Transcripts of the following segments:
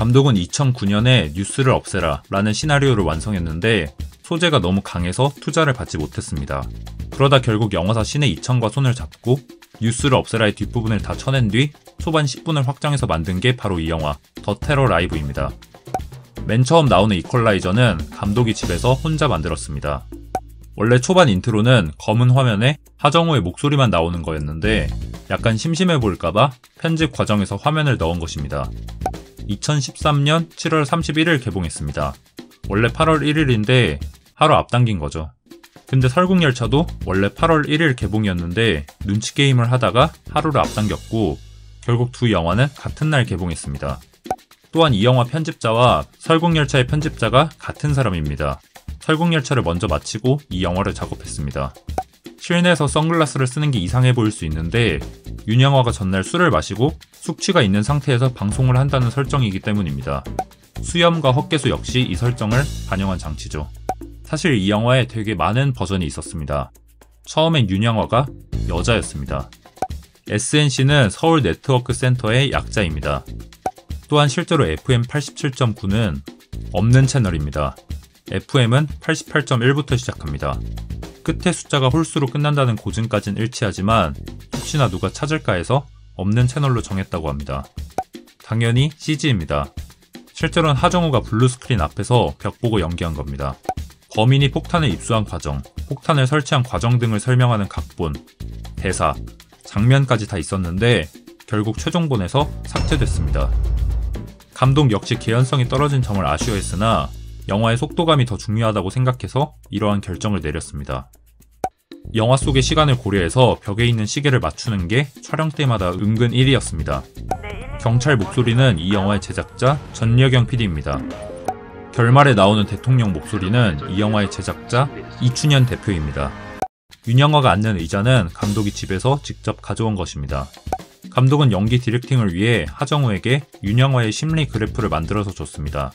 감독은 2009년에 뉴스를 없애라 라는 시나리오를 완성했는데 소재가 너무 강해서 투자를 받지 못했습니다. 그러다 결국 영화사 신의 2천과 손을 잡고 뉴스를 없애라의 뒷부분을 다 쳐낸 뒤 초반 10분을 확장해서 만든 게 바로 이 영화 더 테러 라이브입니다. 맨 처음 나오는 이퀄라이저는 감독이 집에서 혼자 만들었습니다. 원래 초반 인트로는 검은 화면에 하정우의 목소리만 나오는 거였는데 약간 심심해 보일까봐 편집 과정에서 화면을 넣은 것입니다. 2013년 7월 31일 개봉했습니다. 원래 8월 1일인데 하루 앞당긴 거죠. 근데 설국열차도 원래 8월 1일 개봉이었는데 눈치 게임을 하다가 하루를 앞당겼고 결국 두 영화는 같은 날 개봉했습니다. 또한 이 영화 편집자와 설국열차의 편집자가 같은 사람입니다. 설국열차를 먼저 마치고 이 영화를 작업했습니다. 실내에서 선글라스를 쓰는 게 이상해 보일 수 있는데 윤영화가 전날 술을 마시고 숙취가 있는 상태에서 방송을 한다는 설정이기 때문입니다. 수염과 헛개수 역시 이 설정을 반영한 장치죠. 사실 이 영화에 되게 많은 버전이 있었습니다. 처음엔 윤영화가 여자였습니다. SNC는 서울 네트워크 센터의 약자입니다. 또한 실제로 FM 87.9는 없는 채널입니다. FM은 88.1부터 시작합니다. 끝에 숫자가 홀수로 끝난다는 고증까진 일치하지만 혹시나 누가 찾을까 해서 없는 채널로 정했다고 합니다. 당연히 CG입니다. 실제로는 하정우가 블루스크린 앞에서 벽 보고 연기한 겁니다. 범인이 폭탄을 입수한 과정, 폭탄을 설치한 과정 등을 설명하는 각본, 대사, 장면까지 다 있었는데 결국 최종본에서 삭제됐습니다. 감독 역시 개연성이 떨어진 점을 아쉬워했으나 영화의 속도감이 더 중요하다고 생각해서 이러한 결정을 내렸습니다. 영화 속의 시간을 고려해서 벽에 있는 시계를 맞추는 게 촬영 때마다 은근 일이었습니다. 경찰 목소리는 이 영화의 제작자 전여경 PD입니다. 결말에 나오는 대통령 목소리는 이 영화의 제작자 이춘현 대표입니다. 윤영화가 앉는 의자는 감독이 집에서 직접 가져온 것입니다. 감독은 연기 디렉팅을 위해 하정우에게 윤영화의 심리 그래프를 만들어서 줬습니다.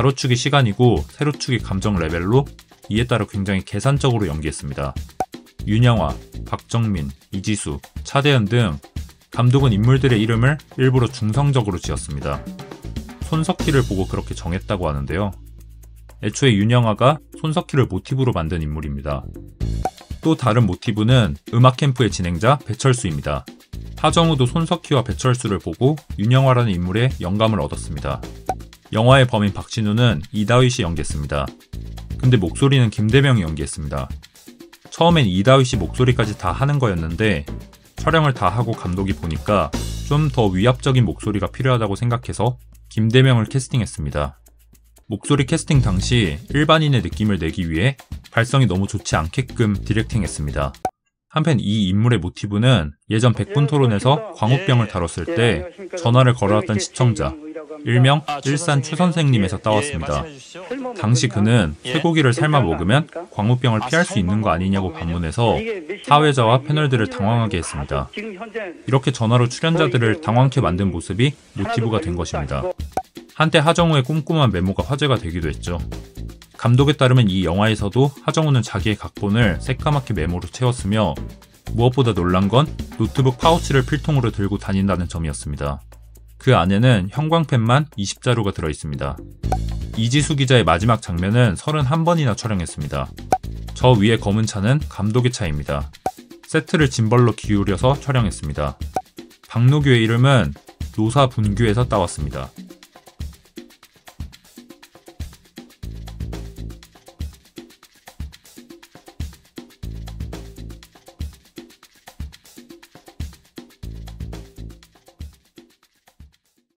가로축이 시간이고 세로축이 감정 레벨로 이에 따라 굉장히 계산적으로 연기했습니다. 윤영화, 박정민, 이지수, 차대현 등 감독은 인물들의 이름을 일부러 중성적으로 지었습니다. 손석희를 보고 그렇게 정했다고 하는데요. 애초에 윤영화가 손석희를 모티브로 만든 인물입니다. 또 다른 모티브는 음악 캠프의 진행자 배철수입니다. 하정우도 손석희와 배철수를 보고 윤영화라는 인물의 영감을 얻었습니다. 영화의 범인 박진우는 이다윗이 연기했습니다. 근데 목소리는 김대명이 연기했습니다. 처음엔 이다윗이 목소리까지 다 하는 거였는데 촬영을 다 하고 감독이 보니까 좀 더 위압적인 목소리가 필요하다고 생각해서 김대명을 캐스팅했습니다. 목소리 캐스팅 당시 일반인의 느낌을 내기 위해 발성이 너무 좋지 않게끔 디렉팅했습니다. 한편 이 인물의 모티브는 예전 백분 토론에서 광우병을 다뤘을 때 전화를 걸어왔던 시청자 일명 일산 최 선생님에서 따왔습니다. 당시 그는 쇠고기를 삶아 먹으면 광우병을 피할 수 있는 거 아니냐고 반문해서 사회자와 패널들을 당황하게 했습니다. 이렇게 전화로 출연자들을 당황케 만든 모습이 모티브가 된 것입니다. 한때 하정우의 꼼꼼한 메모가 화제가 되기도 했죠. 감독에 따르면 이 영화에서도 하정우는 자기의 각본을 새까맣게 메모로 채웠으며 무엇보다 놀란 건 노트북 파우치를 필통으로 들고 다닌다는 점이었습니다. 그 안에는 형광펜만 20자루가 들어있습니다. 이지수 기자의 마지막 장면은 31번이나 촬영했습니다. 저 위에 검은 차는 감독의 차입니다. 세트를 짐벌로 기울여서 촬영했습니다. 박노규의 이름은 노사분규에서 따왔습니다.